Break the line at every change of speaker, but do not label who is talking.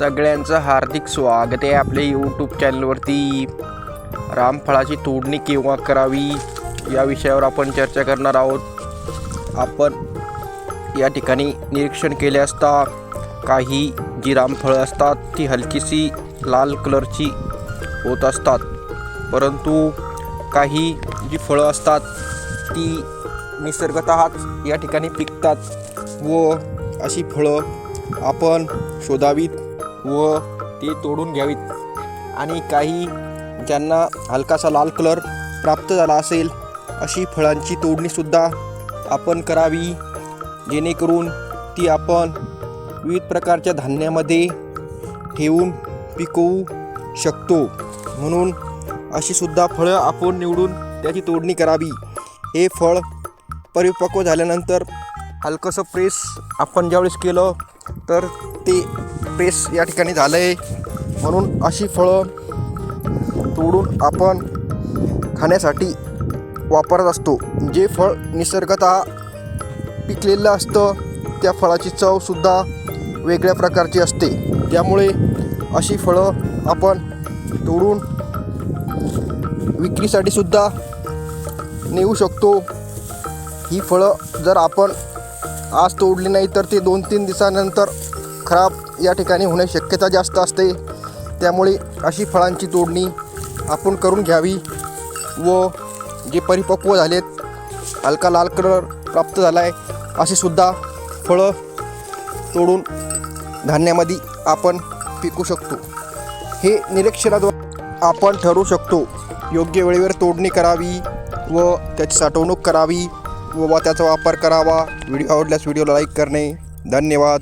सगळ्यांचं हार्दिक स्वागत आहे आपल्या यूट्यूब चॅनलवरती रामफळाची तोडणी केव्हा करावी? या विषयावर आपण चर्चा करणार आहोत. आपण या ठिकाणी निरीक्षण केले असता काही जी रामफळं असतात ती हलकीशी लाल कलरची होत असतात. परंतु काही जी फळं असतात ती निसर्गतःच या ठिकाणी पिकतात व अशी फळं आपण शोधावीत. व ते तोडून घ्यावीत. आणि काही ज्यांना हलकासा लाल कलर प्राप्त झाला असेल अशी फळांची तोडणीसुद्धा आपण करावी. जेणेकरून ती आपण विविध प्रकारच्या धान्यामध्ये ठेवून पिकवू शकतो. म्हणून अशीसुद्धा फळं आपण निवडून त्याची तोडणी करावी. हे फळ परिपक्व झाल्यानंतर हलकंसं प्रेस आपण ज्यावेळेस केलं तर ते प्रेस या ठिकाणी झालं आहे म्हणून अशी फळं तोडून आपण खाण्यासाठी वापरत असतो. जे फळ निसर्गत पिकलेलं असतं त्या फळाची चवसुद्धा वेगळ्या प्रकारची असते. त्यामुळे अशी फळं आपण तोडून विक्रीसाठी सुद्धा नेऊ शकतो. ही फळं जर आपण आज तोडली नाही तर ते दोन तीन दिवसानंतर खराब या ठिकाणी होण्याची शक्यता जास्त असते. त्यामुळे अशी फळांची तोडणी आपण करून घ्यावी व जे परिपक्व झालेत हलका लाल कलर प्राप्त झाला आहे अशीसुद्धा फळं तोडून धान्यामध्ये आपण पिकू शकतो. हे निरीक्षणाद्वारे आपण ठरवू शकतो. योग्य वेळेवर तोडणी करावी व त्याची साठवणूक करावी. व त्याचा वापर करावा. व्हिडिओ आवडल्यास व्हिडिओला लाईक करणे. धन्यवाद.